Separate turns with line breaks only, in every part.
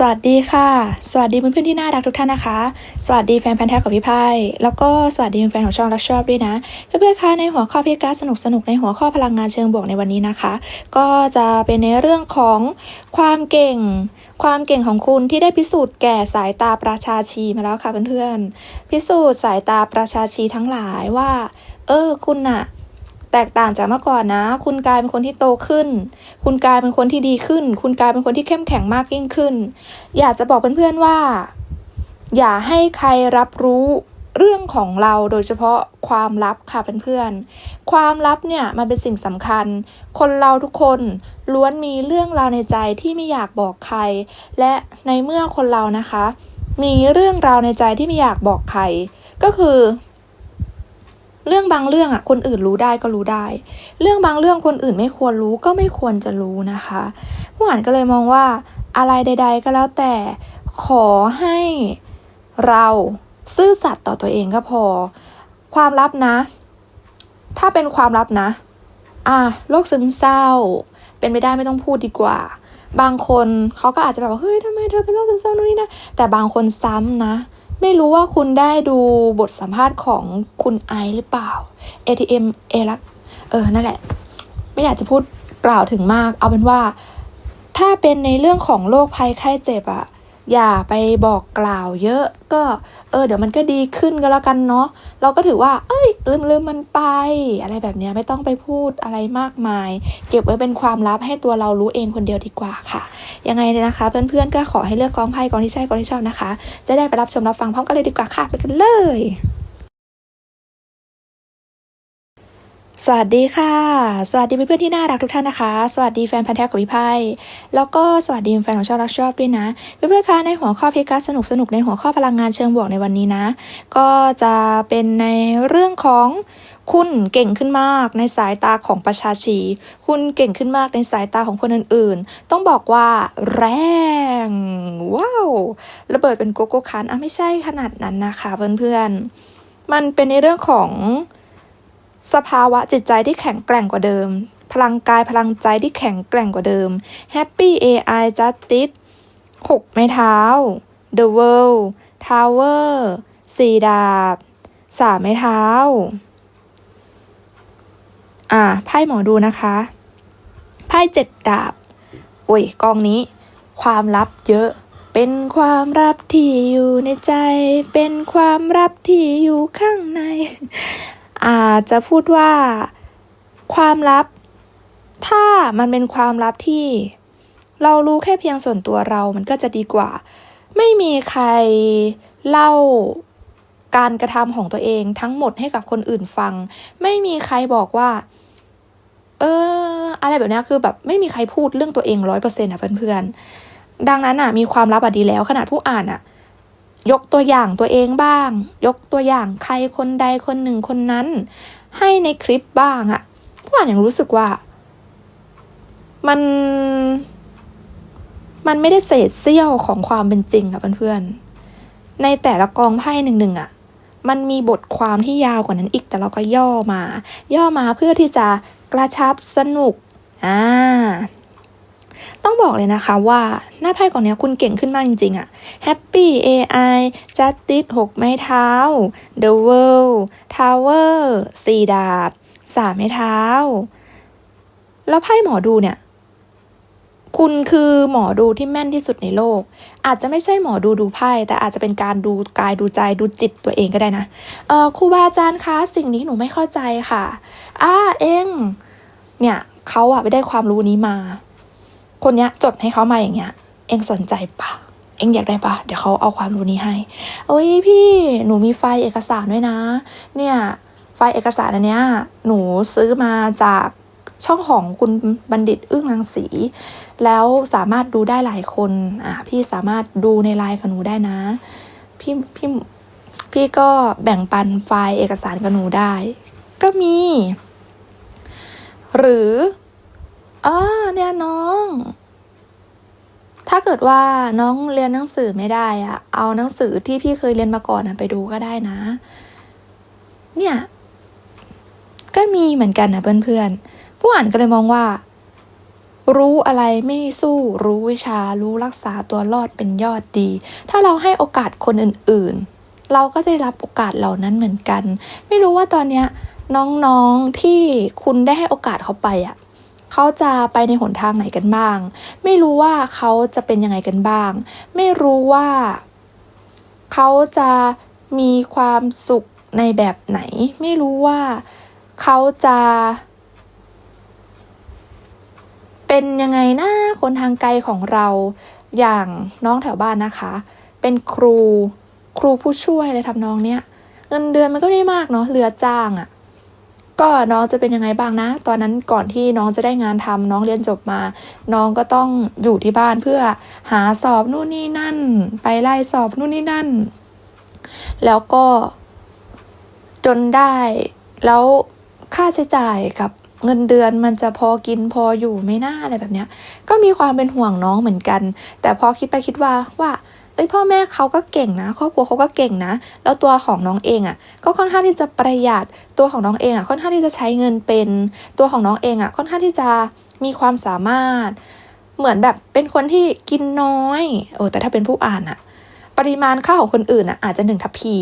สวัสดีค่ะ สวัสดีเพื่อนๆที่น่ารักทุกท่านนะคะ สวัสดีแฟนพันแท้ของพี่ไพ่แล้วก็สวัสดีแฟนของช่องรักชอบด้วยนะ เพื่อนๆคะในหัวข้อพี่การสนุกสนุกๆในหัวข้อพลังงานเชิงบวกในวันนี้นะคะ ก็จะเป็นในเรื่องของความเก่ง ความเก่งของคุณที่ได้พิสูจน์แก่สายตาประชาชีมาแล้วค่ะเพื่อนๆพิสูจน์สายตาประชาชีทั้งหลายว่า เออคุณน่ะ แตกต่างจากเมื่อก่อนนะ คุณกลายเป็นคนที่โตขึ้น คุณกลายเป็นคนที่ดีขึ้น คุณกลายเป็นคนที่เข้มแข็งมากยิ่งขึ้น อยากจะบอกเพื่อนๆว่า อย่าให้ใครรับรู้เรื่องของเราโดยเฉพาะความลับค่ะเพื่อนๆ ความลับเนี่ยมันเป็นสิ่งสำคัญ คนเราทุกคนล้วนมีเรื่องราวในใจที่ไม่อยากบอกใคร และในเมื่อคนเรานะคะ มีเรื่องราวในใจที่ไม่อยากบอกใคร ก็คือ เรื่องบางเรื่องอะคนอื่นรู้ได้ก็รู้ได้ เรื่องบางเรื่องคนอื่นไม่ควรรู้ก็ไม่ควรจะรู้นะคะผู้อ่านก็เลยมองว่าอะไรใด ๆ ก็แล้วแต่ขอให้เราซื่อสัตย์ต่อตัวเองก็พอ ความลับนะ ถ้าเป็นความลับนะ อะโรคซึมเศร้า เป็นไปได้ไม่ต้องพูดดีกว่า บางคนเขาก็อาจจะแบบว่าเฮ้ยทำไมเธอเป็นโรคซึมเศร้านู่นนี่นะแต่บางคนซ้ำนะ ไม่รู้ว่าคุณได้ดูบทสัมภาษณ์ของคุณไอหรือเปล่า ATM เอลักเออ นั่นแหละ ไม่อยากจะพูดกล่าวถึงมาก เอาเป็นว่า ถ้าเป็นในเรื่องของโรคภัยไข้เจ็บอะ อย่าไปบอกกล่าวเยอะก็เออเดี๋ยวมันก็ดีขึ้นก็แล้วกันเนาะเราก็ถือว่า เอ้ย ลืมลืมมันไป อะไรแบบนี้ไม่ต้องไปพูดอะไรมากมาย เก็บไว้เป็นความลับให้ตัวเรารู้เองคนเดียวดีกว่าค่ะ ยังไงเนี่ยนะคะ เพื่อนๆก็ขอให้เลือกกองไพ่กองที่ใช่กองที่ชอบนะคะ จะได้ไปรับชมรับฟังพร้อมกันเลยดีกว่าค่ะไปกันเลย สวัสดีค่ะ สวัสดีเพื่อนๆที่น่ารักทุกท่านนะคะ สวัสดีแฟนพันธ์แท้ของพี่ไพ่แล้วก็สวัสดีแฟนของชอบรักชอบด้วยนะ เพื่อนๆคะในหัวข้อเพกัสสนุกสนุกๆในหัวข้อพลังงานเชิงบวกในวันนี้นะ ก็จะเป็นในเรื่องของคุณเก่งขึ้นมากในสายตาของประชาชี คุณเก่งขึ้นมากในสายตาของคนอื่นๆ ต้องบอกว่าแรง ว้าวระเบิดเป็นโกโก้คันอะไม่ใช่ขนาดนั้นนะคะ เพื่อนๆ มันเป็นในเรื่องของ สภาวะจิตใจที่แข็งแกร่งกว่าเดิม พลังกายพลังใจที่แข็งแกร่งกว่าเดิม Happy AI Justice หกไม้เท้า The World Tower สี่ดาบสามไม้เท้า อ่า ไพ่หมอดูนะคะ ไพ่เจ็ดดาบ โอ้ย กองนี้ ความลับเยอะ เป็นความลับที่อยู่ในใจ เป็นความลับที่อยู่ข้างใน อาจจะพูดว่า ความลับ ถ้ามันเป็นความลับที่ เรารู้แค่เพียงส่วนตัวเรามันก็จะดีกว่า ไม่มีใครเล่าการกระทำของตัวเองทั้งหมดให้กับคนอื่นฟัง ไม่มีใครบอกว่า เออ อะไรแบบนี้คือแบบไม่มีใครพูดเรื่องตัวเองร้อยเปอร์เซ็นต์อะเพื่อนๆดังนั้นอะมีความลับอะดีแล้วขนาดผู้อ่านอะ ยกตัวอย่างตัวเองบ้าง ยกตัวอย่างใครคนใดคนหนึ่งคนนั้น ให้ในคลิปบ้างอะผู้อ่านยังรู้สึกว่า มัน มันไม่ได้เศษเสี้ยวของความเป็นจริงอะเพื่อนๆในแต่ละกองไพ่หนึ่งๆอะมันมีบทความที่ยาวกว่านั้นอีกแต่เราก็ย่อมา ย่อมาเพื่อที่จะกระชับสนุกอ่า ต้องบอกเลยนะคะว่าหน้าไพ่กองนี้คุณเก่งขึ้นมากจริงๆอะ Happy AI Justice หกไม้เท้า The World Tower สี่ดาบสามไม้เท้า แล้วไพ่หมอดูเนี่ย คุณคือหมอดูที่แม่นที่สุดในโลก อาจจะไม่ใช่หมอดูดูไพ่ แต่อาจจะเป็นการดูกายดูใจดูจิตตัวเองก็ได้นะ เออครูบาอาจารย์คะสิ่งนี้หนูไม่เข้าใจค่ะอ่าเอง เนี่ยเขาอะไปได้ความรู้นี้มา คนเนี้ยจดให้เขามาอย่างเงี้ย เองสนใจปะเองอยากได้ปะเดี๋ยวเขาเอาความรู้นี้ให้โอ้ยพี่หนูมีไฟล์เอกสารด้วยนะ เนี่ยไฟล์เอกสารอันเนี้ยหนูซื้อมาจากช่องของคุณบัณฑิตอึ้งรังสี แล้วสามารถดูได้หลายคนอะพี่สามารถดูในไลน์กับหนูได้นะ พี่พี่พี่ก็แบ่งปันไฟล์เอกสารกับหนูได้ ก็มี หรือ อ่าเนี่ยน้อง ถ้าเกิดว่าน้องเรียนหนังสือไม่ได้อะเอาหนังสือที่พี่เคยเรียนมาก่อนอะไปดูก็ได้นะ เนี่ย ก็มีเหมือนกันนะเพื่อนๆ ผู้อ่านก็เลยมองว่า รู้อะไรไม่สู้ รู้วิชา รู้รักษาตัวรอดเป็นยอดดี ถ้าเราให้โอกาสคนอื่นๆ เราก็จะได้รับโอกาสเหล่านั้นเหมือนกัน ไม่รู้ว่าตอนเนี้ยน้องๆที่คุณได้ให้โอกาสเขาไปอะ เขาจะไปในหนทางไหนกันบ้าง ไม่รู้ว่าเขาจะเป็นยังไงกันบ้าง ไม่รู้ว่าเขาจะมีความสุขในแบบไหน ไม่รู้ว่าเขาจะ เป็นยังไงนะคนทางไกลของเราอย่างน้องแถวบ้านนะคะ เป็นครูครูผู้ช่วยอะไรทำนองเนี้ยเงินเดือนมันก็ไม่มากเนาะเรือจ้างอะ่ะ ก็น้องจะเป็นยังไงบ้างนะ ตอนนั้นก่อนที่น้องจะได้งานทำน้องเรียนจบมา น้องก็ต้องอยู่ที่บ้านเพื่อหาสอบนู่นนี่นั่น ไปไล่สอบนู่นนี่นั่น แล้วก็จนได้แล้วค่าใช้จ่ายกับเงินเดือนมันจะพอกินพออยู่ไหม่น่าอะไรแบบเนี้ย ก็มีความเป็นห่วงน้องเหมือนกัน แต่พอคิดไปคิดว่าว่า เอ้ยพ่อแม่เขาก็เก่งนะครอบครัวเขาก็เก่งนะ แล้วตัวของน้องเองอะ่ะ ก็ค่อนข้างที่จะประหยัดตัวของน้องเองอะ่ะค่อนข้างที่จะใช้เงินเป็นตัวของน้องเองอะ่ะค่อนข้างที่จะมีความสามารถ เหมือนแบบเป็นคนที่กินน้อยโอ้แต่ถ้าเป็นผู้อ่านอะปริมาณข้าวของคนอื่นอะอาจจะหนึ่งทัพพี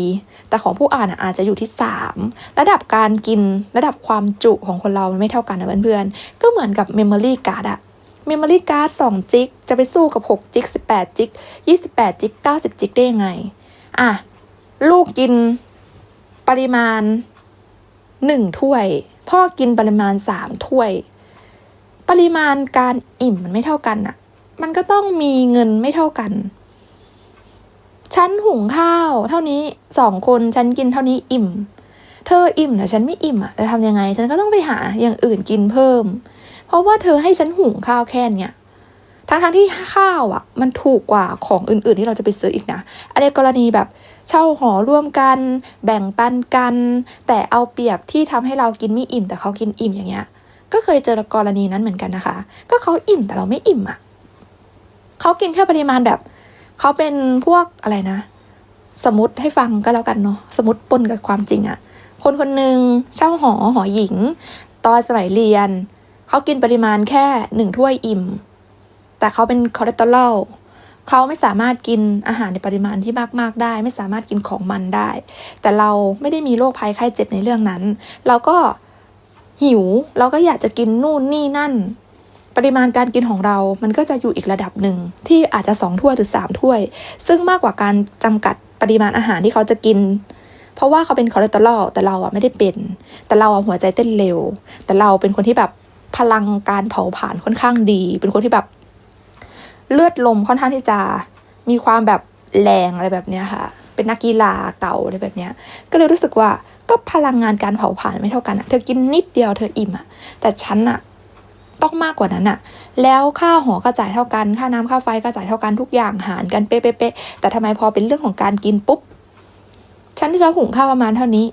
แต่ของผู้อ่านอะอาจจะอยู่ที่สามระดับการกินระดับความจุของคนเรามันไม่เท่ากันนะเพื่อนๆ ก็เหมือนกับเมมโมรี่การ์ดอะ เมมโมรี่การ์ดสองจิกจะไปสู้กับหกจิกสิบแปดจิกยี่สิบแปดจิกเก้าสิบจิกได้ยังไง อะ ลูกกินปริมาณหนึ่งถ้วย พ่อกินปริมาณสามถ้วย ปริมาณการอิ่มมันไม่เท่ากันอะมันก็ต้องมีเงินไม่เท่ากันฉันหุงข้าว เท่านี้สองคนฉันกินเท่านี้อิ่ม เธออิ่มแต่ฉันไม่อิ่มอะจะทำยังไง ฉันก็ต้องไปหาอย่างอื่นกินเพิ่ม เพราะว่าเธอให้ฉันหุงข้าวแค่เนี้ยทั้งทั้งๆที่ข้าวอะ มันถูกกว่าของอื่นๆที่เราจะไปซื้ออีกนะ อันนี้กรณีแบบเช่าหอร่วมกัน แบ่งปันกัน แต่เอาเปรียบที่ทำให้เรากินไม่อิ่ม แต่เขากินอิ่มอย่างเงี้ย ก็เคยเจอกรณีนั้นเหมือนกันนะคะ ก็เขาอิ่มแต่เราไม่อิ่มอะเขากินแค่ปริมาณแบบเขาเป็นพวกอะไรนะ สมมติให้ฟังก็แล้วกันเนาะสมมติปนกับความจริงอะ คนคนหนึ่งเช่าหอหอหญิง ตอนสมัยเรียน เขากินปริมาณแค่หนึ่งถ้วยอิ่ม แต่เขาเป็นคอเลสเตอรอลเขาไม่สามารถกินอาหารในปริมาณที่มาก ๆ ได้ ไม่สามารถกินของมันได้ แต่เราไม่ได้มีโรคภัยไข้เจ็บในเรื่องนั้น เราก็หิวเราก็อยากจะกินนู่นนี่นั่น ปริมาณการกินของเรา มันก็จะอยู่อีกระดับหนึ่งที่อาจจะสองถ้วยหรือสามถ้วย ซึ่งมากกว่าการจำกัดปริมาณอาหารที่เขาจะกิน เพราะว่าเขาเป็นคอเลสเตอรอลแต่เราอะไม่ได้เป็น แต่เราอะหัวใจเต้นเร็ว แต่เราเป็นคนที่แบบ พลังการเผาผลาญค่อนข้างดี เป็นคนที่แบบ เลือดลมค่อนข้างที่จะมีความแบบแรงอะไรแบบเนี้ยค่ะ เป็นนักกีฬาเก่าอะไรแบบเนี้ย ก็เลยรู้สึกว่าก็พลังงานการเผาผลาญไม่เท่ากันอะเธอกินนิดเดียวเธออิ่มอะแต่ฉันอะต้องมากกว่านั้นอะแล้วค่าหอก็จ่ายเท่ากัน ค่าน้ำค่าไฟก็จ่ายเท่ากันทุกอย่างหารกันเป๊ะๆแต่ทำไมพอเป็นเรื่องของการกินปุ๊บ ฉันจะหุงข้าวประมาณเท่านี้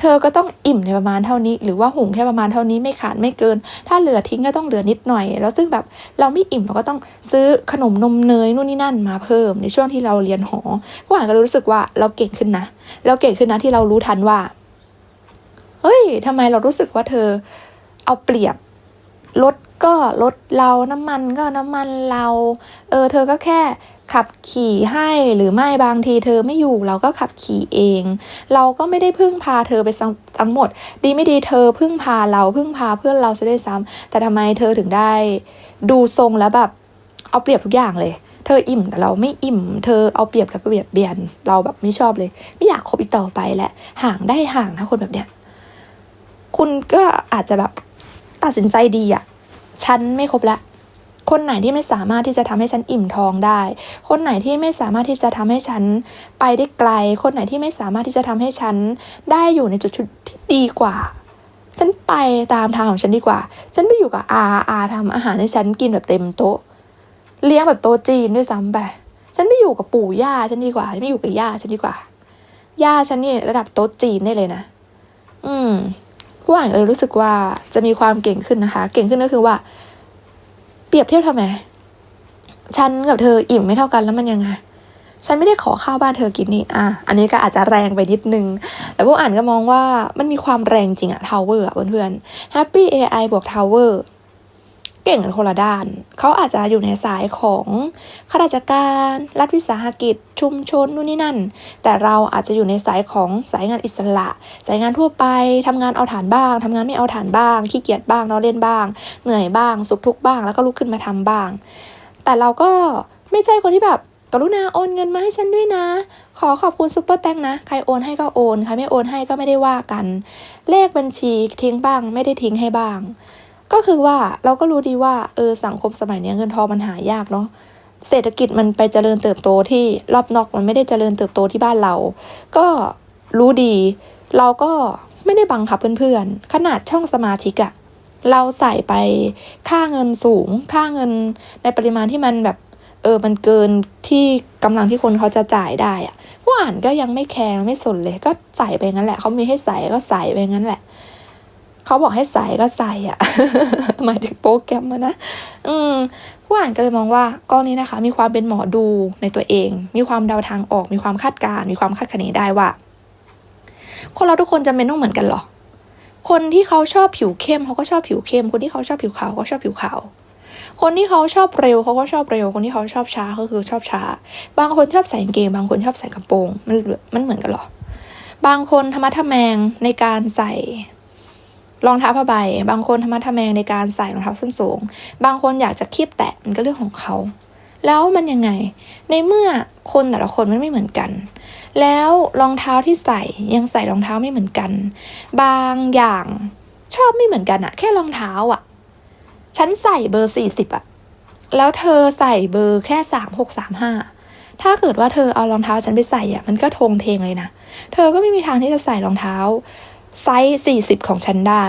เธอก็ต้องอิ่มในประมาณเท่านี้ หรือว่าหุงแค่ประมาณเท่านี้ไม่ขาดไม่เกิน ถ้าเหลือทิ้งก็ต้องเหลือนิดหน่อย แล้วซึ่งแบบเราไม่อิ่มเราก็ต้องซื้อขนมนมเนยนู่นนี่นั่นมาเพิ่มในช่วงที่เราเรียนหอผู้อ่านก็รู้สึกว่าเราเก่งขึ้นนะเราเก่งขึ้นนะที่เรารู้ทันว่าเฮ้ยทำไมเรารู้สึกว่าเธอเอาเปรียบรถก็รถเราน้ำมันก็น้ำมันเรา เออ เธอก็แค่ ขับขี่ให้หรือไม่บางทีเธอไม่อยู่เราก็ขับขี่เอง เราก็ไม่ได้พึ่งพาเธอไปทั้งหมด ดีไม่ดีเธอพึ่งพาเราพึ่งพาเพื่อนเราซะด้วยซ้ำแต่ทำไมเธอถึงได้ ดูทรงแล้วแบบเอาเปรียบทุกอย่างเลย เธออิ่มแต่เราไม่อิ่ม เธอเอาเปรียบแล้วเปรียบเบียน เราแบบไม่ชอบเลย ไม่อยากคบอีกต่อไปแหละห่างได้ห่างนะคนแบบเนี้ยคุณก็อาจจะแบบตัดสินใจดีอะฉันไม่คบละ คนไหนที่ไม่สามารถที่จะทำให้ฉันอิ่มท้องได้ คนไหนที่ไม่สามารถที่จะทำให้ฉันไปได้ไกล คนไหนที่ไม่สามารถที่จะทำให้ฉันได้อยู่ในจุดที่ดีกว่า ฉันไปตามทางของฉันดีกว่า ฉันไปอยู่กับอาอาทำอาหารให้ฉันกินแบบเต็มโต๊ะ เลี้ยงแบบโต๊ะจีนด้วยซ้ำไป ฉันไม่อยู่กับปู่ย่าฉันดีกว่า ฉันไม่อยู่กับย่าฉันดีกว่า ย่าฉันนี่ระดับโต๊ะจีนได้เลยนะ อืมผู้อ่านเลยรู้สึกว่าจะมีความเก่งขึ้นนะคะ เก่งขึ้นก็คือว่า เปรียบเทียบทำไมฉันกับเธออิ่มไม่เท่ากันแล้วมันยังไง ฉันไม่ได้ขอข้าวบ้านเธอกินนี่ อะ อันนี้ก็อาจจะแรงไปนิดนึง แต่พวกอ่านก็มองว่ามันมีความแรงจริงอะทาวเวอร์อะเพื่อนๆ Happy AI บวกทาวเวอร์ เก่งกันคนละด้าน เขาอาจจะอยู่ในสายของข้าราชการ รัฐวิสาหกิจ ชุมชนนู่นนี่นั่น แต่เราอาจจะอยู่ในสายของสายงานอิสระ สายงานทั่วไปทำงานเอาฐานบ้างทำงานไม่เอาฐานบ้าง ขี้เกียจบ้างนอนเล่นบ้าง เหนื่อยบ้าง สุขทุกข์บ้าง แล้วก็ลุกขึ้นมาทำบ้าง แต่เราก็ไม่ใช่คนที่แบบกรุณาโอนเงินมาให้ฉันด้วยนะ ขอขอบคุณซุปเปอร์แตงนะ ใครโอนให้ก็โอน ใครไม่โอนให้ก็ไม่ได้ว่ากัน เลขบัญชีทิ้งบ้าง ไม่ได้ทิ้งให้บ้าง ก็คือว่าเราก็รู้ดีว่าเออสังคมสมัยนี้เงินทองมันหายากเนาะเศรษฐกิจมันไปเจริญเติบโตที่รอบนอกมันไม่ได้เจริญเติบโตที่บ้านเรา ก็รู้ดี เราก็ไม่ได้บังคับเพื่อนๆ ขนาดช่องสมาชิกอะเราใส่ไปค่าเงินสูง ค่าเงินในปริมาณที่มันแบบเออมันเกินที่กำลังที่คนเขาจะจ่ายได้อะผู้อ่านก็ยังไม่แคร์ไม่สนเลย ก็ใส่ไปงั้นแหละเขามีให้ใส่ก็ใส่ไปงั้นแหละ เขาบอกให้ใส่ก็ใส่อะหมายถึงโปรแกรมอะนะ อืมผู้อ่านก็เลยมองว่าก้องนี้นะคะ มีความเป็นหมอดูในตัวเอง มีความเดาทางออก มีความคาดการมีความคาดคะเนได้ว่า คนเราทุกคนจำเป็นต้องเหมือนกันหรอ คนที่เขาชอบผิวเข้มเขาก็ชอบผิวเข้ม คนที่เขาชอบผิวขาวก็ชอบผิวขาวคนที่เขาชอบเร็วเขาก็ชอบเร็ว คนที่เขาชอบช้าก็คือชอบช้า บางคนชอบใส่เกงบางคนชอบใส่กระโปรงมันเหมันเหมือนกันหรอ บางคนธรรมะทะแมงในการใส่ รองเท้าผ้าใบ บางคนธรรมะทะแมงในการใส่รองเท้าส้นสูง บางคนอยากจะคีบแตะมันก็เรื่องของเขา แล้วมันยังไง ในเมื่อคนแต่ละคนมันไม่เหมือนกัน แล้วรองเท้าที่ใส่ยังใส่รองเท้าไม่เหมือนกัน บางอย่างชอบไม่เหมือนกันอะแค่รองเท้าอะฉันใส่เบอร์สี่สิบอะแล้วเธอใส่เบอร์แค่สามหกสามห้าถ้าเกิดว่าเธอเอารองเท้าฉันไปใส่อะมันก็ทงเทงเลยนะ เธอก็ไม่มีทางที่จะใส่รองเท้า ไซส์สี่สิบของฉันได้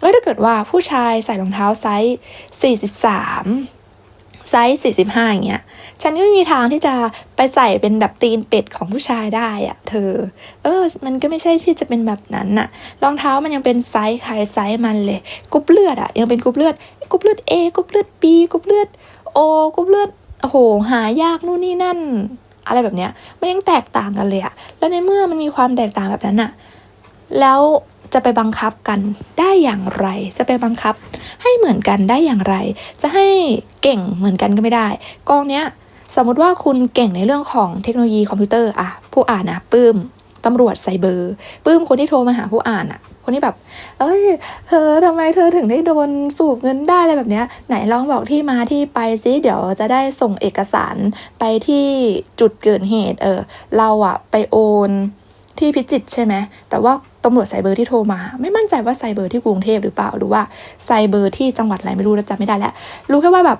แล้วถ้าเกิดว่าผู้ชายใส่รองเท้าไซส์สี่สิบสามไซส์สี่สิบห้าอย่างเงี้ย ฉันไม่มีทางที่จะไปใส่เป็นแบบตีนเป็ดของผู้ชายได้อะเธอ เออ มันก็ไม่ใช่ที่จะเป็นแบบนั้นน่ะ รองเท้ามันยังเป็นไซส์ใครไซส์มันเลย กรุ๊ปเลือดอะยังเป็นกรุ๊ปเลือด กรุ๊ปเลือด A กรุ๊ปเลือด B กรุ๊ปเลือด O กรุ๊ปเลือด โอ้โห หายากนู่นนี่นั่น อะไรแบบเนี้ย มันยังแตกต่างกันเลยอะแล้วในเมื่อมันมีความแตกต่างแบบนั้นอะ แล้วจะไปบังคับกันได้อย่างไร จะไปบังคับให้เหมือนกันได้อย่างไร จะให้เก่งเหมือนกันก็ไม่ได้ กองเนี้ยสมมติว่าคุณเก่งในเรื่องของเทคโนโลยีคอมพิวเตอร์อะผู้อ่านนะปื้มตำรวจไซเบอร์ปื้มคนที่โทรมาหาผู้อ่านอะคนที่แบบ เอ้ย เธอทำไมเธอถึงได้โดนสูบเงินได้อะไรแบบเนี้ย ไหนลองบอกที่มาที่ไปซิ เดี๋ยวจะได้ส่งเอกสารไปที่จุดเกิดเหตุ เออ เราอะไปโอนที่พิจิตรใช่ไหม แต่ว่า ตำรวจไซเบอร์ที่โทรมา ไม่มั่นใจว่าไซเบอร์ที่กรุงเทพหรือเปล่าหรือว่าไซเบอร์ที่จังหวัดอะไรไม่รู้แล้วจำไม่ได้แล้วรู้แค่ว่าแบบ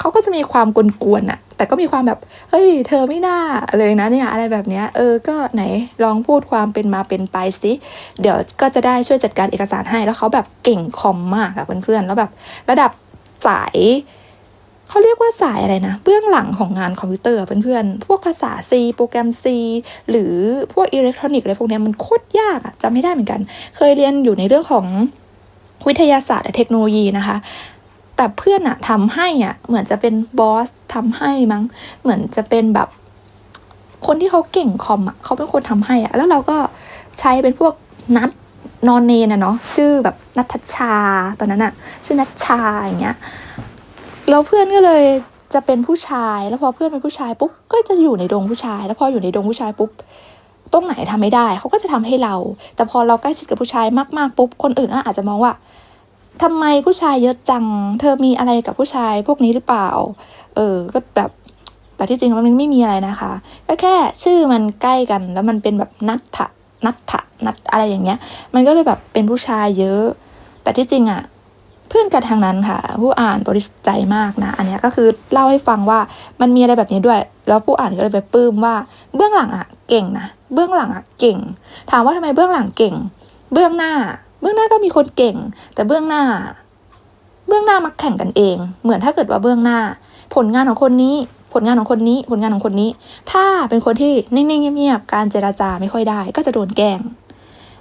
เขาก็จะมีความกวนๆอะแต่ก็มีความแบบ เฮ้ย เธอไม่น่าเลยนะเนี่ยอะไรแบบเนี้ย เออ ก็ไหนลองพูดความเป็นมาเป็นไปสิ เดี๋ยวก็จะได้ช่วยจัดการเอกสารให้ แล้วเขาแบบเก่งคอมมากอะเพื่อนๆ แล้วแบบระดับสาย เขาเรียกว่าสายอะไรนะ เบื้องหลังของงานคอมพิวเตอร์อะเพื่อนๆ พวกภาษา C โปรแกรม C หรือพวกอิเล็กทรอนิกส์อะไรพวกนี้มันโคตรยากอะจำไม่ได้เหมือนกัน เคยเรียนอยู่ในเรื่องของวิทยาศาสตร์และเทคโนโลยีนะคะ แต่เพื่อนอะทำให้อะเหมือนจะเป็นบอสทำให้มั้ง เหมือนจะเป็นแบบ คนที่เขาเก่งคอมอะเขาเป็นคนทำให้อะแล้วเราก็ใช้เป็นพวกนัดนอนเนนอะเนาะชื่อแบบนัทชาตอนนั้นอะชื่อนัทชาอย่างเงี้ย แล้วเพื่อนก็เลยจะเป็นผู้ชาย แล้วพอเพื่อนเป็นผู้ชายปุ๊บก็จะอยู่ในดงผู้ชาย แล้วพออยู่ในดงผู้ชายปุ๊บตรงไหนทำไม่ได้เขาก็จะทำให้เรา แต่พอเราใกล้ชิดกับผู้ชายมากๆปุ๊บคนอื่นอาจจะมองว่าทำไมผู้ชายเยอะจัง เธอมีอะไรกับผู้ชายพวกนี้หรือเปล่า เออก็แบบแต่ที่จริงมันไม่มีอะไรนะคะ ก็แค่ชื่อมันใกล้กันแล้วมันเป็นแบบนัทถะนัทถะนัทอะไรอย่างเงี้ย มันก็เลยแบบเป็นผู้ชายเยอะ แต่ที่จริงอะ เพื่อนกันทางนั้นค่ะ ผู้อ่านบริสุทธิ์ใจมากนะ อันนี้ก็คือเล่าให้ฟังว่ามันมีอะไรแบบนี้ด้วย แล้วผู้อ่านก็เลยไปปลื้มว่าเบื้องหลังอะเก่งนะเบื้องหลังอะเก่ง ถามว่าทำไมเบื้องหลังเก่ง เบื้องหน้า เบื้องหน้าก็มีคนเก่ง แต่เบื้องหน้า เบื้องหน้ามักแข่งกันเอง เหมือนถ้าเกิดว่าเบื้องหน้า ผลงานของคนนี้ผลงานของคนนี้ผลงานของคนนี้ ถ้าเป็นคนที่นิ่งๆเงียบๆการเจราจาไม่ค่อยได้ ก็จะโดนแกล้ง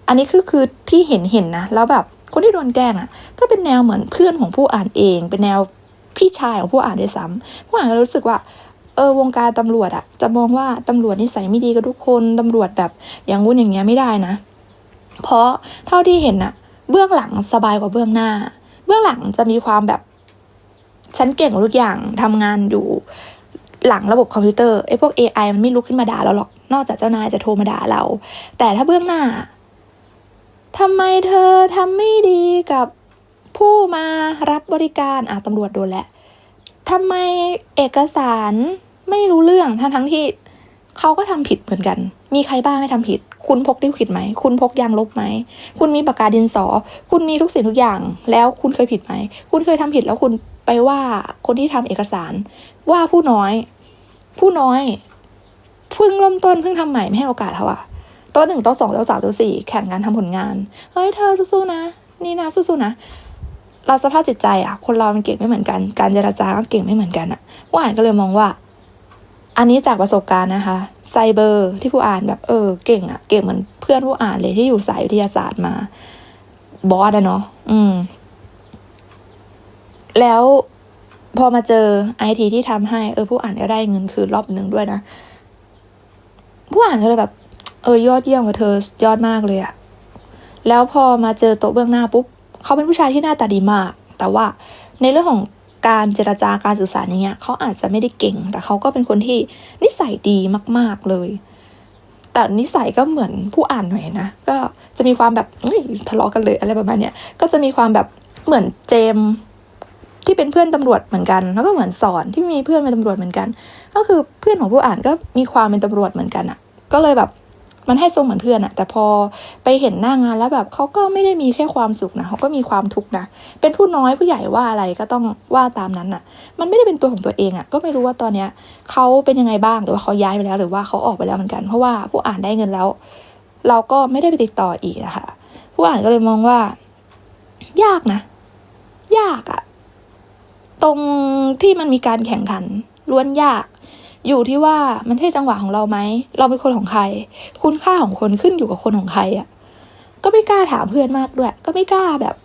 อันนี้คือคือที่เห็นเห็นนะ แล้วแบบ คนที่โดนแกล้งอะ ก็เป็นแนวเหมือนเพื่อนของผู้อ่านเอง เป็นแนวพี่ชายของผู้อ่านด้วยซ้ำผู้อ่านก็รู้สึกว่าเออวงการตำรวจอะจะมองว่าตำรวจนิสัยไม่ดีกับทุกคนตำรวจแบบอย่างงู้นอย่างเงี้ยไม่ได้นะ เพราะเท่าที่เห็นอะเบื้องหลังสบายกว่าเบื้องหน้า เบื้องหลังจะมีความแบบฉันเก่งกว่าทุกอย่างทำงานอยู่หลังระบบคอมพิวเตอร์ไอ้พวก AI มันไม่ลุกขึ้นมาด่าเราหรอก นอกจากเจ้านายจะโทรมาด่าเรา แต่ถ้าเบื้องหน้า ทำไมเธอทำไม่ดีกับผู้มารับบริการอะตำรวจโดนแหละทำไมเอกสารไม่รู้เรื่องทั้งทั้งที่เขาก็ทำผิดเหมือนกัน มีใครบ้างไม่ทำผิด คุณพกดิ้วผิดไหม คุณพกยางลบไหม คุณมีปากกาดินสอ คุณมีทุกสิ่งทุกอย่าง แล้วคุณเคยผิดไหม คุณเคยทำผิดแล้วคุณไปว่าคนที่ทำเอกสาร ว่าผู้น้อย ผู้น้อยเพิ่งเริ่มต้นเพิ่งทำใหม่ไม่ให้โอกาสเขาอะ โตัวหนึ่งโตัวสองโตัวสามโตัวสี่แข่งกันทำผลงาน เฮ้ยเธอสู้ๆนะ นี่นะสู้ๆนะ เราสภาพจิตใจอะคนเรามันเก่งไม่เหมือนกัน การเจรจาก็เก่งไม่เหมือนกันอะผู้อ่านก็เลยมองว่า อันนี้จากประสบการณ์นะคะไซเบอร์ที่ผู้อ่านแบบเออเก่งอะเก่งเหมือนเพื่อนผู้อ่านเลยที่อยู่สายวิทยาศาสตร์มาบอสอะเนาะอืม แล้วพอมาเจอไอทีที่ทำให้เออผู้อ่านก็ได้เงินคืนรอบหนึ่งด้วยนะ ผู้อ่านก็เลยแบบ เออยอดเยี่ยมกว่าเธอยอดมากเลยอะแล้วพอมาเจอโต๊ะเบื้องหน้าปุ๊บเขาเป็นผู้ชายที่หน้าตาดีมาก แต่ว่าในเรื่องของการเจรจาการสื่อสารอย่างเงี้ยเขาอาจจะไม่ได้เก่ง แต่เขาก็เป็นคนที่นิสัยดีมาก ๆเลย แต่นิสัยก็เหมือนผู้อ่านหน่อยนะก็จะมีความแบบทะเลาะกันเลยอะไรประมาณเนี้ยก็จะมีความแบบเหมือนเจมที่เป็นเพื่อนตำรวจเหมือนกัน แล้วก็เหมือนสอนที่มีเพื่อนเป็นตำรวจเหมือนกัน ก็คือเพื่อนของผู้อ่านก็มีความเป็นตำรวจเหมือนกันอะ ก็เลยแบบ มันให้ทรงเหมือนเพื่อนอะแต่พอไปเห็นหน้างานแล้วแบบเขาก็ไม่ได้มีแค่ความสุขนะเขาก็มีความทุกข์นะเป็นผู้น้อยผู้ใหญ่ว่าอะไรก็ต้องว่าตามนั้นอะมันไม่ได้เป็นตัวของตัวเองอะก็ไม่รู้ว่าตอนเนี้ยเขาเป็นยังไงบ้างหรือว่าเขาย้ายไปแล้ว หรือว่าเขาออกไปแล้วเหมือนกัน เพราะว่าผู้อ่านได้เงินแล้ว เราก็ไม่ได้ไปติดต่ออีกอะค่ะ ผู้อ่านก็เลยมองว่า ยากนะ ยากอะตรงที่มันมีการแข่งขันล้วนยาก อยู่ที่ว่ามันใช่จังหวะของเราไหม เราเป็นคนของใคร คุณค่าของคนขึ้นอยู่กับคนของใครอะ่ะ ก็ไม่กล้าถามเพื่อนมากด้วย ก็ไม่กล้าแบบ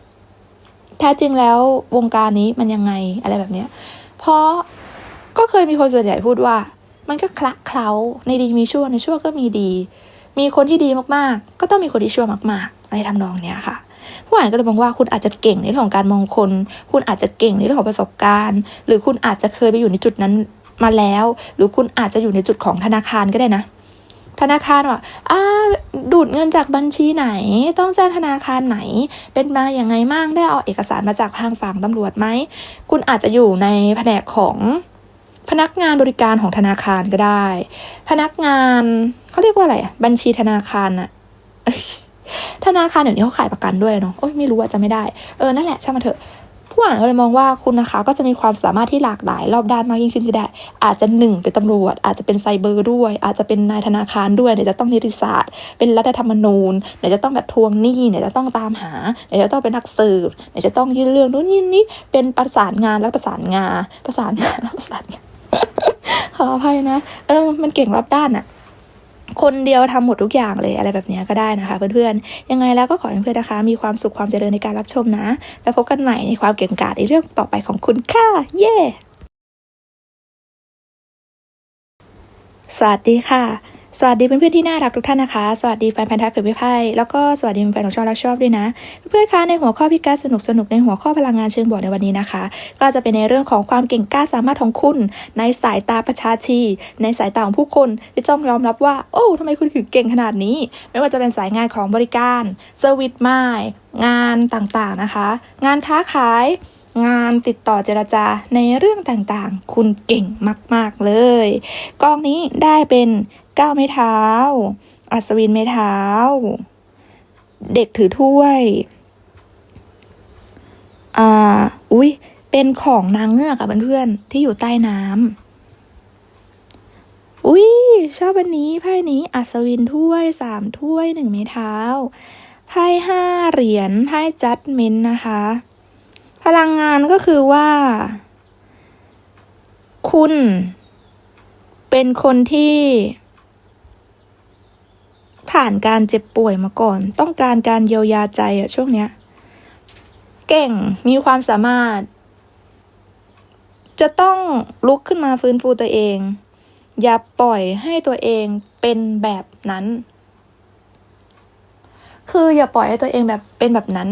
แท้จริงแล้ววงการนี้มันยังไงอะไรแบบเนี้ย เพราะก็เคยมีคนส่วนใหญ่พูดว่า มันก็คละเคล้าในดีมีชั่วในชั่วก็มีดี มีคนที่ดีมากๆ ก็ต้องมีคนที่ชั่วมากๆอะไรทำนองเนี้ยค่ะผู้อ่านก็เลยมองว่าคุณอาจจะเก่งในเรื่องของการมองคน คุณอาจจะเก่งในเรื่องของประสบการณ์ หรือคุณอาจจะเคยไปอยู่ในจุดนั้น มาแล้ว หรือคุณอาจจะอยู่ในจุดของธนาคารก็ได้นะ ธนาคารว่าอ่าดูดเงินจากบัญชีไหน ต้องแจ้งธนาคารไหน เป็นมาอย่างไงมั่งได้เอาเอกสารมาจากทางฝั่งตำรวจไหม คุณอาจจะอยู่ในแผนกของพนักงานบริการของธนาคารก็ได้ พนักงานเขาเรียกว่าอะไรบัญชีธนาคารอะธนาคารเดี๋ยวนี้เขาขายประกันด้วยเนาะโอ้ยไม่รู้อะจะไม่ได้ เออ นั่นแหละช่างมันเถอะ ผู้อ่านก็เลยมองว่าคุณนะคะ ก็จะมีความสามารถที่หลากหลายรอบด้านมากยิ่งขึ้นก็ได้ อาจจะหนึ่งเป็นตำรวจ อาจจะเป็นไซเบอร์ด้วย อาจจะเป็นนายธนาคารด้วยไหนจะต้องนิติศาสตร์ เป็นรัฐธรรมนูญไหนจะต้องแบบทวงหนี้ไหนจะต้องตามหาไหนจะต้องเป็นนักสืบไหนจะต้องยื่นเรื่องนู้นนี่นี่เป็นประสานงานและประสานงานประสานงานและประสานงานขออภัยนะ เออ มันเก่งรอบด้านอะ คนเดียวทำหมดทุกอย่างเลยอะไรแบบนี้ก็ได้นะคะเพื่อนๆ ยังไงแล้วก็ขอให้เพื่อนนะคะ มีความสุขความเจริญในการรับชมนะ แล้วพบกันใหม่ในความเก่งกาจในเรื่องต่อไปของคุณค่ะ เย้สวัสดีค่ะ สวัสดีเพื่อนๆที่น่ารักทุกท่านนะคะ สวัสดีแฟนพันธ์แท้เกิดพี่ไพ่แล้วก็สวัสดีแฟนของช่องรักชอบด้วยนะ เพื่อนๆคะในหัวข้อพิการสนุกสนุกในหัวข้อพลังงานเชิงบวกในวันนี้นะคะ ก็จะเป็นในเรื่องของความเก่งกล้าสามารถของคุณ ในสายตาประชาชี ในสายตาของผู้คนที่ต้องยอมรับว่า โอ้ทำไมคุณถึงเก่งขนาดนี้ ไม่ว่าจะเป็นสายงานของบริการเซอร์วิสไมงานต่างๆนะคะ งานค้าขาย งานติดต่อเจรจาในเรื่องต่างๆ คุณเก่งมาก ๆ เลย กองนี้ได้เป็นก้าวไม้เท้า อัศวินไม้เท้า เด็กถือถ้วย อ่า อุ้ยเป็นของนางเงือกอะเพื่อนๆที่อยู่ใต้น้ำอุ้ยชอบอันนี้ไพ่นี้ อัศวินถ้วยสามถ้วยหนึ่งไม้เท้าไพ่ห้าเหรียญไพ่จัดเมนนะคะ พลังงานก็คือว่า คุณเป็นคนที่ ผ่านการเจ็บป่วยมาก่อน ต้องการการเยียวยาใจอะช่วงเนี้ย เก่งมีความสามารถ จะต้องลุกขึ้นมาฟื้นฟูตัวเอง อย่าปล่อยให้ตัวเองเป็นแบบนั้น คืออย่าปล่อยให้ตัวเองแบบเป็นแบบนั้น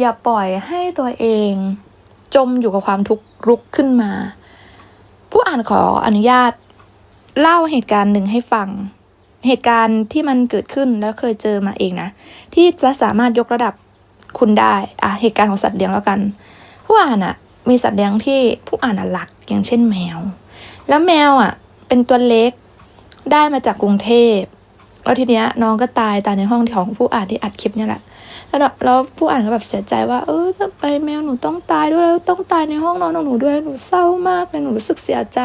อย่าปล่อยให้ตัวเองจมอยู่กับความทุกข์รุกขึ้นมา ผู้อ่านขออนุญาต เล่าเหตุการณ์หนึ่งให้ฟัง เหตุการณ์ที่มันเกิดขึ้นแล้วเคยเจอมาเองนะ ที่จะสามารถยกระดับคุณได้ อะเหตุการณ์ของสัตว์เลี้ยงแล้วกัน ผู้อ่านอะมีสัตว์เลี้ยงที่ผู้อ่านอะรักอย่างเช่นแมว แล้วแมวอะเป็นตัวเล็กได้มาจากกรุงเทพ แล้วทีเนี้ยน้องก็ตายตายในห้องของผู้อ่านที่อัดคลิปเนี่ยแหละแล้วแล้วผู้อ่านก็แบบเสียใจว่า เออทำไมแมวหนูต้องตายด้วยแล้วต้องตายในห้องนอนของหนูด้วยหนูเศร้ามากเลยหนูรู้สึกเสียใจ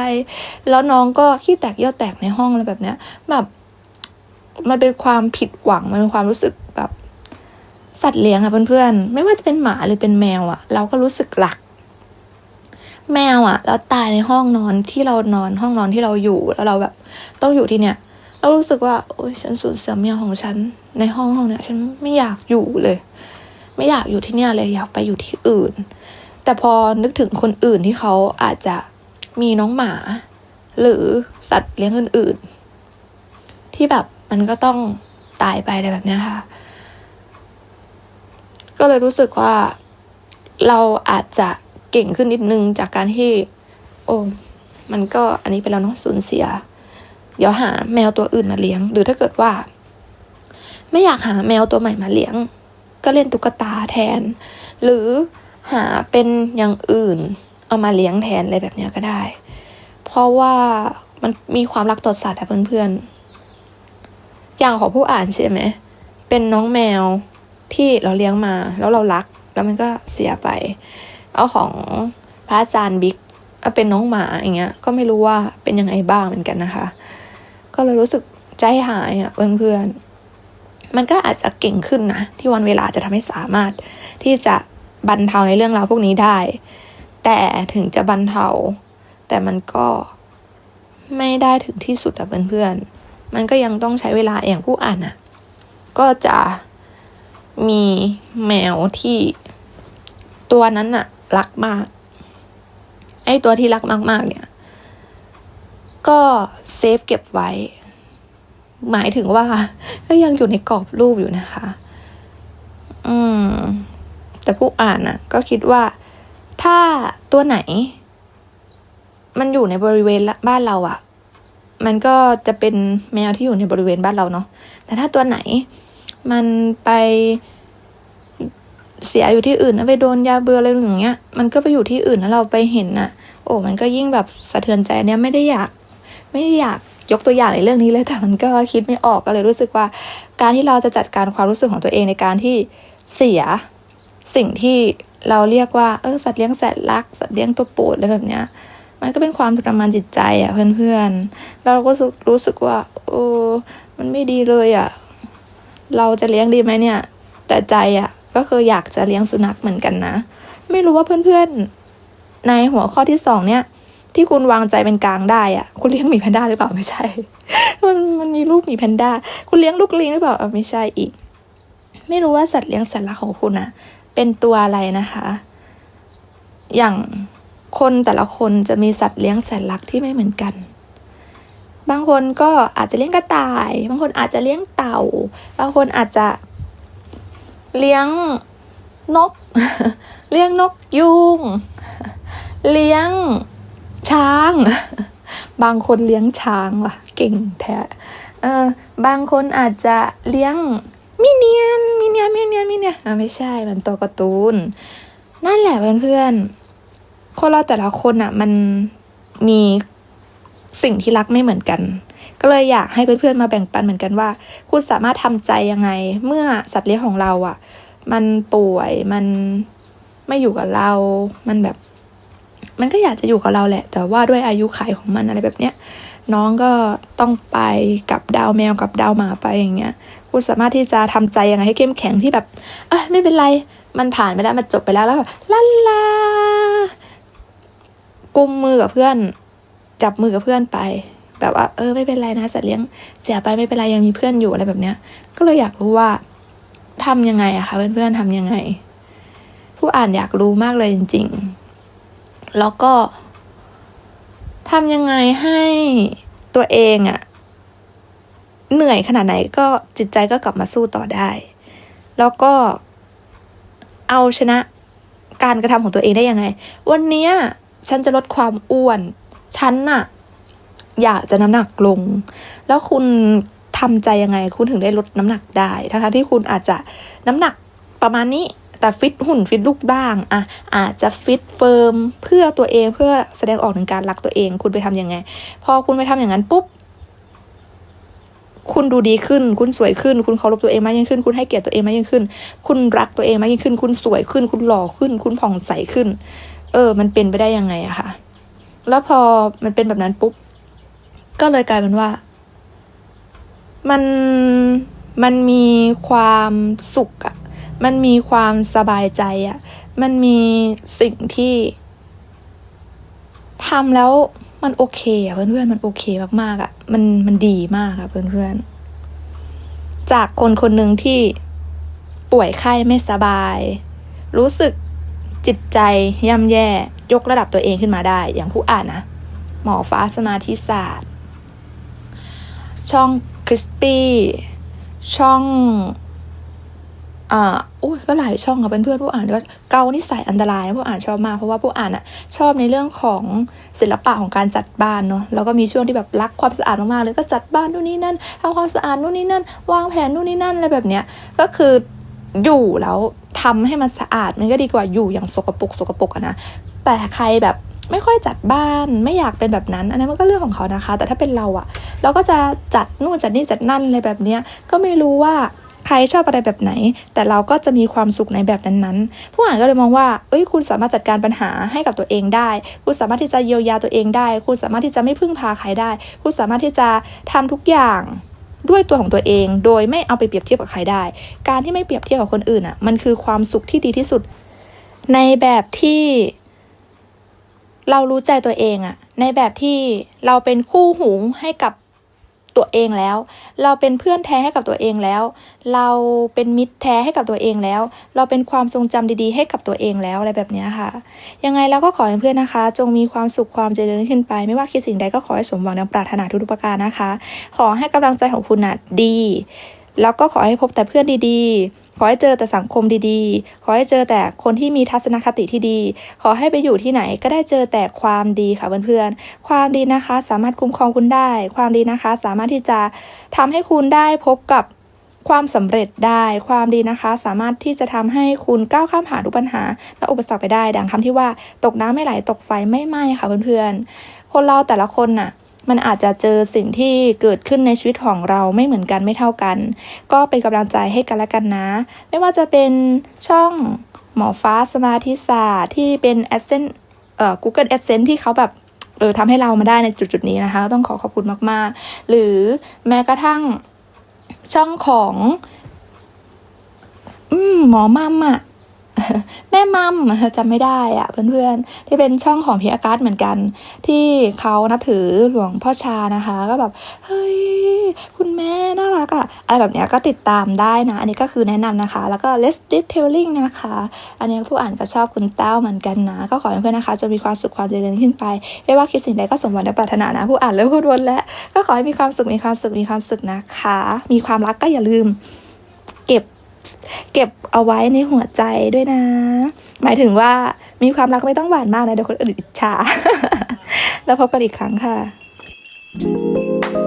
แล้วน้องก็ขี้แตกเยี่ยแตกในห้องอะไรแบบเนี้ยแบบมันเป็นความผิดหวังมันเป็นความรู้สึกแบบ สัตว์เลี้ยงอะเพื่อนๆไม่ว่าจะเป็นหมาหรือเป็นแมวอะเราก็รู้สึกรัก แมวอะแล้วตายในห้องนอนที่เรานอนห้องนอนที่เราอยู่แล้วเราแบบ ต้องอยู่ที่เนี่ย เรารู้สึกว่า โอ้ยฉันสูญเสียแมวของฉัน ในห้องห้องเนี้ยฉันไม่อยากอยู่เลย ไม่อยากอยู่ที่เนี่ยเลยอยากไปอยู่ที่อื่น แต่พอนึกถึงคนอื่นที่เขาอาจจะมีน้องหมา หรือสัตว์เลี้ยงอื่น ๆ ที่แบบมันก็ต้องตายไปอะไรแบบเนี้ยค่ะ ก็เลยรู้สึกว่าเราอาจจะเก่งขึ้นนิดนึงจากการที่ โอ้มันก็อันนี้ไปแล้วเนาะสูญเสีย เดี๋ยวหาแมวตัวอื่นมาเลี้ยง หรือถ้าเกิดว่า ไม่อยากหาแมวตัวใหม่มาเลี้ยง ก็เล่นตุ๊กตาแทน หรือหาเป็นอย่างอื่น เอามาเลี้ยงแทนอะไรแบบนี้ก็ได้ เพราะว่ามันมีความรักต่อสัตว์อะเพื่อนๆ อย่างของผู้อ่านใช่ไหม เป็นน้องแมวที่เราเลี้ยงมาแล้วเรารัก แล้วมันก็เสียไป เอาของพระอาจารย์บิ๊กเอาเป็นน้องหมาอย่างเงี้ย ก็ไม่รู้ว่าเป็นยังไงบ้างเหมือนกันนะคะ ก็เลยรู้สึกใจหายอะเพื่อนๆ มันก็อาจจะเก่งขึ้นนะ ที่วันเวลาจะทำให้สามารถที่จะบรรเทาในเรื่องราวพวกนี้ได้ แต่ถึงจะบรรเทา แต่มันก็ไม่ได้ถึงที่สุดอะเพื่อนๆ มันก็ยังต้องใช้เวลาอย่างผู้อ่านอะก็จะมีแมวที่ตัวนั้นอะรักมาก ไอ้ตัวที่รักมาก ๆ เนี่ย ก็เซฟเก็บไว้ หมายถึงว่า ก็ยังอยู่ในกรอบรูปอยู่นะคะ อืม แต่ผู้อ่านน่ะก็คิดว่า ถ้าตัวไหน มันอยู่ในบริเวณบ้านเราอะ่ะมันก็จะเป็นแมวที่อยู่ในบริเวณบ้านเราเนาะ แต่ถ้าตัวไหน มันไปเสียอยู่ที่อื่นแล้วไปโดนยาเบื่ออะไรอย่างเงี้ย มันก็ไปอยู่ที่อื่นแล้วเราไปเห็นน่ะโอ้ มันก็ยิ่งแบบสะเทือนใจเนี่ยไม่ได้อยาก ไม่อยากยกตัวอย่างในเรื่องนี้เลยแต่มันก็คิดไม่ออกก็เลยรู้สึกว่า การที่เราจะจัดการความรู้สึกของตัวเองในการที่เสียสิ่งที่เราเรียกว่าเออสัตว์เลี้ยงแสนรัก สัตว์เลี้ยงตัวปรดอะไรแบบเนี้ยมันก็เป็นความทรมานจิตใจอะ่ะเพื่อนๆเราก็รู้สึกว่าโอ้มันไม่ดีเลยอะ่ะเราจะเลี้ยงดีไหมเนี่ย แต่ใจอะ่ะก็คืออยากจะเลี้ยงสุนัขเหมือนกันนะ ไม่รู้ว่าเพื่อนๆในหัวข้อที่สองเนี่ย ที่คุณวางใจเป็นกลางได้อะ่ะคุณเลี้ยงหมีแพนด้าหรือเปล่าไม่ใช่ มันมันมีลูกหมีแพนด้า คุณเลี้ยงลูกลิงหรือเปล่าไม่ใช่อีก ไม่รู้ว่าสัตว์เลี้ยงแสนรักของคุณอะเป็นตัวอะไรนะคะ อย่างคนแต่ละคนจะมีสัตว์เลี้ยงแสนรักที่ไม่เหมือนกัน บางคนก็อาจจะเลี้ยงกระต่าย บางคนอาจจะเลี้ยงเต่า บางคนอาจจะเลี้ยงนก เลี้ยงนกยุง เลี้ยง ช้าง บางคนเลี้ยงช้างว่ะ เก่งแท้เออบางคนอาจจะเลี้ยงมิเนียนมิเนียนมิเนียนมิเนียนอะไม่ใช่มันตัวการ์ตูน นั่นแหละเพื่อนๆคนเราแต่ละคนอะ มันมีสิ่งที่รักไม่เหมือนกัน ก็เลยอยากให้เพื่อนๆมาแบ่งปันเหมือนกันว่า คุณสามารถทำใจยังไง เมื่อสัตว์เลี้ยงของเราอะ มันป่วยมันไม่อยู่กับเรา มันแบบ มันก็อยากจะอยู่กับเราแหละ แต่ว่าด้วยอายุขัยของมันอะไรแบบเนี้ยน้องก็ต้องไปกับดาวแมวกับดาวหมาไปอย่างเงี้ยคุณสามารถที่จะทำใจยังไงให้เข้มแข็งที่แบบเออไม่เป็นไรมันผ่านไปแล้วมันจบไปแล้วแล้วแบบลาลากุมมือกับเพื่อน จับมือกับเพื่อนไป แบบว่าเออไม่เป็นไรนะสัตว์เลี้ยงเสียไปไม่เป็นไรยังมีเพื่อนอยู่อะไรแบบเนี้ย ก็เลยอยากรู้ว่าทำยังไงอะคะเพื่อนๆทำยังไง ผู้อ่านอยากรู้มากเลยจริง ๆ แล้วก็ทำยังไงให้ตัวเองอะเหนื่อยขนาดไหนก็จิตใจก็กลับมาสู้ต่อได้ แล้วก็เอาชนะการกระทำของตัวเองได้ยังไง วันนี้ฉันจะลดความอ้วน ฉันน่ะ อยากจะน้ำหนักลง แล้วคุณทำใจยังไง คุณถึงได้ลดน้ำหนักได้ ทั้งๆที่คุณอาจจะน้ำหนักประมาณนี้ แต่ฟิตหุ่นฟิตลูกร่างอะอาจจะฟิตเฟิร์มเพื่อตัวเองเพื่อแสดงออกถึงการรักตัวเอง คุณไปทำยังไง พอคุณไปทำอย่างนั้นปุ๊บคุณดูดีขึ้น คุณสวยขึ้น คุณเคารพตัวเองมากยิ่งขึ้น คุณให้เกียรติตัวเองมากยิ่งขึ้น คุณรักตัวเองมากยิ่งขึ้น คุณสวยขึ้น คุณหล่อขึ้น คุณผ่องใสขึ้น เออ มันเป็นไปได้ยังไงอะคะแล้วพอมันเป็นแบบนั้นปุ๊บ ก็เลยกลายเป็นว่า มัน มันมีความสุขอะ มันมีความสบายใจอะมันมีสิ่งที่ทำแล้วมันโอเคอะเพื่อนๆมันโอเคมากๆอะมันมันดีมากอะเพื่อนๆจากคนคนหนึ่งที่ป่วยไข้ไม่สบาย รู้สึกจิตใจย่ำแย่ยกระดับตัวเองขึ้นมาได้ อย่างผู้อ่านนะหมอฟ้าสมาธิศาสตร์ ช่องคริสปี้ช่อง อ่าอุ้ยก็หลายช่องอะเป็นเพื่อนผู้อ่านก็เกานิสัยอันตรายผู้อ่านชอบมากเพราะว่าผู้อ่านอะชอบในเรื่องของศิลปะของการจัดบ้านเนาะแล้วก็มีช่วงที่แบบรักความสะอาดมากๆเลยก็จัดบ้านนู่นนี่นั่นทำความสะอาดนู่นนี่นั่น วางแผนนู่นนี่นั่นอะไรแบบเนี้ยก็คืออยู่แล้วทำให้มันสะอาดมันก็ดีกว่าอยู่อย่างสกปรกสกปรกอะนะแต่ใครแบบไม่ค่อยจัดบ้านไม่อยากเป็นแบบนั้น อันนั้นมันก็เรื่องของเขานะคะ แต่ถ้าเป็นเราอะเราก็จะจัดนู่นจัดนี่จัดนั่นอะไรแบบเนี้ยก็ไม่รู้ว่า ใครชอบอะไรแบบไหน แต่เราก็จะมีความสุขในแบบนั้นๆ ผู้อ่านก็เลยมองว่าเอ้ยคุณสามารถจัดการปัญหาให้กับตัวเองได้ คุณสามารถที่จะเยียวยาตัวเองได้ คุณสามารถที่จะไม่พึ่งพาใครได้ คุณสามารถที่จะทำทุกอย่างด้วยตัวของตัวเอง โดยไม่เอาไปเปรียบเทียบกับใครได้ การที่ไม่เปรียบเทียบกับคนอื่นอะ มันคือความสุขที่ดีที่สุด ในแบบที่ เรารู้ใจตัวเองอะ ในแบบที่เราเป็นคู่หูให้กับ ตัวเองแล้ว เราเป็นเพื่อนแท้ให้กับตัวเองแล้ว เราเป็นมิตรแท้ให้กับตัวเองแล้ว เราเป็นความทรงจำดีๆ ให้กับตัวเองแล้วอะไรแบบนี้ค่ะ ยังไงเราก็ขอให้เพื่อนนะคะ จงมีความสุขความเจริญขึ้นไป ไม่ว่าคิดสิ่งใดก็ขอให้สมหวังดังปรารถนาทุกๆประการนะคะ ขอให้กำลังใจของคุณน่ะดี แล้วก็ขอให้พบแต่เพื่อนดีๆ ขอให้เจอแต่สังคมดีๆ ขอให้เจอแต่คนที่มีทัศนคติที่ดี ขอให้ไปอยู่ที่ไหนก็ได้เจอแต่ความดีค่ะเพื่อนๆ ความดีนะคะสามารถคุ้มครองคุณได้ ความดีนะคะสามารถที่จะทำให้คุณได้พบกับความสำเร็จได้ ความดีนะคะ สามารถที่จะทำให้คุณก้าวข้ามผ่านทุกปัญหา และอุปสรรคไปได้ ดังคำที่ว่าตกน้ำไม่ไหลตกไฟไม่ไหม้ค่ะเพื่อนๆ คนเราแต่ละคนน่ะ มันอาจจะเจอสิ่งที่เกิดขึ้นในชีวิตของเราไม่เหมือนกันไม่เท่ากัน ก็เป็นกำลังใจให้กันและกันนะ ไม่ว่าจะเป็นช่องหมอฟ้าสมาธิศาสตร์ที่เป็น a d s e n เอ่อ Google Adsense ที่เขาแบบเออทำให้เรามาได้ในจุดๆนี้นะคะ ต้องขอขอบคุณมาก ๆ หรือแม้กระทั่งช่องของ อืมหมอมัมอะ แม่มัมจำไม่ได้อะเพื่อนๆ ที่เป็นช่องของพี่อากาศเหมือนกัน ที่เขานับถือหลวงพ่อชานะคะ ก็แบบ เฮ้ย คุณแม่น่ารักอะอะไรแบบเนี้ยก็ติดตามได้นะ อันนี้ก็คือแนะนำนะคะ แล้วก็ let's detailing นะคะ อันนี้ผู้อ่านก็ชอบคุณเต้าเหมือนกันนะ ก็ขอให้เพื่อนนะคะจะมีความสุขความเจริญขึ้นไป ไม่ว่าคิดสิ่งใดก็สมหวังในปรารถนานะ ผู้อ่านเริ่มพูดวนแล้ว ก็ขอให้มีความสุขมีความสุขมีความสุขนะคะ มีความรักก็อย่าลืม เก็บ เก็บเอาไว้ในหัวใจด้วยนะ หมายถึงว่ามีความรักไม่ต้องหวานมากนะเดี๋ยวคนอื่นอิจฉา แล้วพบกันอีกครั้งค่ะ